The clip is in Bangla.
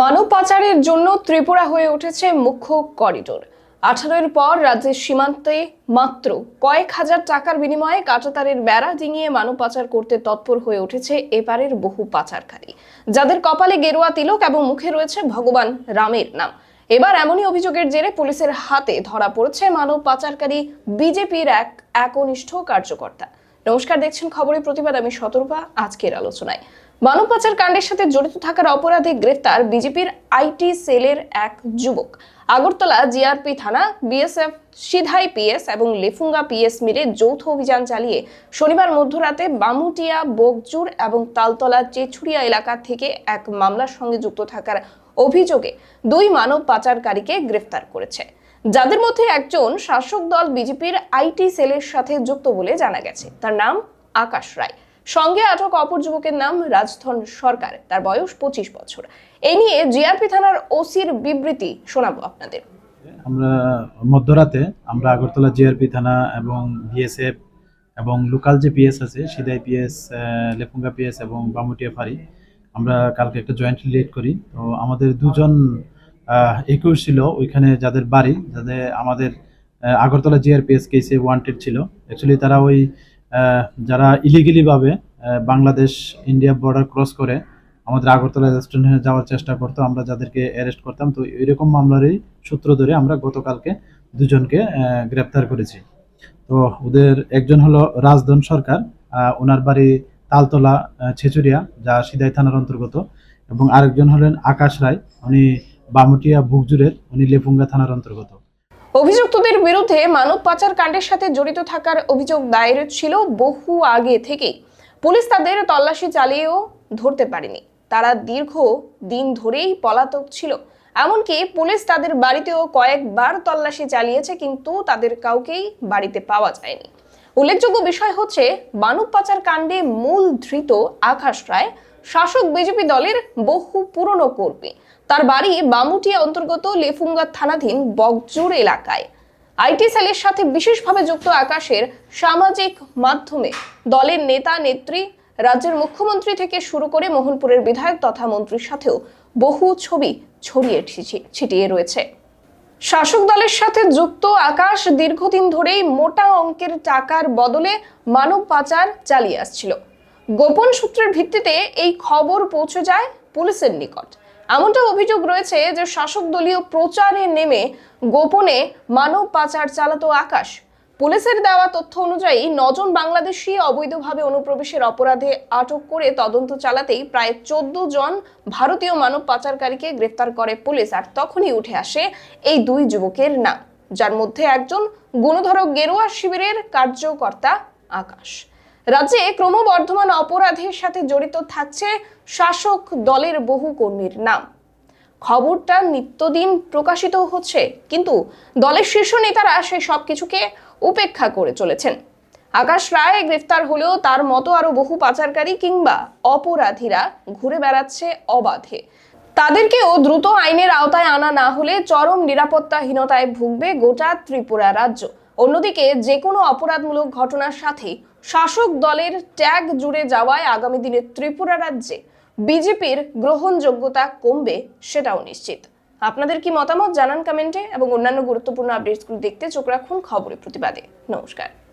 মানব পাচারের জন্য ত্রিপুরা হয়ে উঠেছে মুখ্য করিডোর। আঠারোর পর রাজ্যের সীমান্তে মাত্র কয়েক হাজার টাকার বিনিময়ে কাঁটাতারের বেড়া ডিঙিয়ে মানব পাচার করতে তৎপর হয়ে উঠেছে এপারের বহু পাচারকারী। যাদের কপালে গেরুয়া তিলক এবং মুখে রয়েছে ভগবান রামের নাম। এবার এমনই অভিযোগের জেরে পুলিশের হাতে ধরা পড়েছে মানব পাচারকারী বিজেপির এক একনিষ্ঠ কার্যকর্তা। নমস্কার, দেখছেন খবরের প্রতিবাদ। আমি সতর্পা, আজকের আলোচনায়। মানব পাচার কাণ্ডের সাথে জড়িত থাকার অপরাধে গ্রেফতার বিজেপির আইটি সেলের এক যুবক। আগরতলা জিআরপি থানা, বিএসএফ, সিধাই পিএস এবং লেফুঙ্গা পিএস মিলে যৌথ অভিযান চালিয়ে শনিবার মধ্যরাতে বামুটিয়া, বকজুর এবং তালতলা চেছুরিয়া এলাকা থেকে এক মামলার সঙ্গে যুক্ত থাকার অভিযোগে দুই মানব পাচারকারীকে গ্রেফতার করেছে। যাদের মধ্যে একজন শাসক দল বিজেপির আইটি সেলের সাথে যুক্ত বলে জানা গেছে। তার নাম আকাশ রায়। সঙ্গে আটক অপর যুবকের নাম রাজধন সরকার। তার বয়স পঁচিশ বছর। এই নিয়ে জিআরপি থানার ওসির বিবৃতি শোনাবো আপনাদের। আমরা মধ্যরাতে আমরা আগরতলা জিআরপি থানা এবং বিএসএফ এবং লোকাল যে পিএস আছে, সিদাই পিএস লেপুঙ্গা পিএস এবং বামুটিয়া ফাঁড়ি, আমরা কালকে একটা জয়েন্ট লিড করি। তো আমাদের দুজন একুশ ছিল ওইখানে যাদের বাড়ি, যাদের আমাদের আগরতলা জিআরপিএস কেসে ওয়ান্টেড ছিল। অ্যাকচুয়ালি তারা ওই যারা ইলিগেলিভাবে বাংলাদেশ, ইন্ডিয়া বর্ডার ক্রস করে আমাদের আগরতলা রেস্টুরেন্টে যাওয়ার চেষ্টা করতো, আমরা যাদেরকে অ্যারেস্ট করতাম। তো এরকম মামলারই সূত্র ধরে আমরা গতকালকে দুজনকে গ্রেপ্তার করেছি। তো ওদের একজন হলো রাজধন সরকার ওনার বাড়ি তালতলা ছেচুরিয়া, যা সিদাই থানার অন্তর্গত। এবং আরেকজন হলেন আকাশ রায়, উনি বামুটিয়া বুকজুরের উনি লেপুঙ্গা থানার অন্তর্গত। অভিযুক্তদের বিরুদ্ধে মানব পাচার কাণ্ডের সাথে জড়িত থাকার অভিযোগ দায়ের ছিল বহু আগে থেকেই। পুলিশ তাদের তল্লাশি চালিয়েও ধরতে পারেনি। তারা দীর্ঘ দিন ধরেই পলাতক ছিল। এমনকি পুলিশ তাদের বাড়িতেও কয়েকবার তল্লাশি চালিয়েছে, কিন্তু তাদের কাউকেই বাড়িতে পাওয়া যায়নি। উল্লেখযোগ্য বিষয় হচ্ছে মানব পাচার কাণ্ডে মূল ধৃত আকাশ রায় শাসক বিজেপি দলের বহু পুরনো কর্মী। তার বাড়ি বামুটিয়া অন্তর্গত লেফুঙ্গা থানাধীন বকজুর এলাকায়। আইটি সেলের সাথে বিশেষভাবে যুক্ত আকাশের সামাজিক মাধ্যমে দলের নেতা, নেত্রী, রাজ্যের মুখ্যমন্ত্রী থেকে শুরু করে মোহনপুরের বিধায়ক তথা মন্ত্রীর সাথেও বহু ছবি ছড়িয়ে ছিটিয়ে রয়েছে। শাসক দলের সাথে যুক্ত আকাশ দীর্ঘদিন ধরেই মোটা অঙ্কের টাকার বদলে মানব পাচার চালিয়ে আসছিল। গোপন সূত্রের ভিত্তিতে এই খবর পৌঁছে যায় পুলিশের নিকট। এমনটা অভিযোগ রয়েছে যে শাসক দলীয় প্রচারে নেমে গোপনে মানব পাচার চালাতো আকাশ। পুলিশের দেওয়া তথ্য অনুযায়ী নজন বাংলাদেশি অবৈধভাবে অনুপ্রবেশের অপরাধে আটক করে তদন্ত চালাতেই প্রায় চোদ্দ জন ভারতীয় মানব পাচারকারীকে গ্রেফতার করে পুলিশ, আর তখনই উঠে আসে এই দুই যুবকের নাম, যার মধ্যে একজন গুণধর গেরুয়া শিবিরের কার্যকর্তা আকাশ। রাজ্যে ক্রমবর্ধমান অপরাধের সাথে জড়িত থাকছে শাসক দলের বহু কর্মীর নাম। খবরটা নিত্যদিন প্রকাশিত হচ্ছে, কিন্তু দলের শীর্ষ নেতারা সেই সব কিছুকে উপেক্ষা করে চলেছেন। আকাশ রায় গ্রেফতার হলেও তার মতো আরও বহু পাচারকারী কিংবা অপরাধীরা ঘুরে বেড়াচ্ছে অবাধে। তাদেরকেও দ্রুত আইনের আওতায় আনা না হলে চরম নিরাপত্তাহীনতায় ভুগবে গোটা ত্রিপুরা রাজ্য। অন্যদিকে যে কোনো অপরাধমূলক ঘটনার সাথে শাসক দলের ট্যাগ জুড়ে যাওয়ায় আগামী দিনে ত্রিপুরা রাজ্যে বিজেপির গ্রহণযোগ্যতা কমবে সেটাও নিশ্চিত। আপনাদের কি মতামত জানান কমেন্টে এবং অন্যান্য গুরুত্বপূর্ণ আপডেটসগুলো দেখতে চোখ রাখুন খবরের প্রতিবাদে। নমস্কার।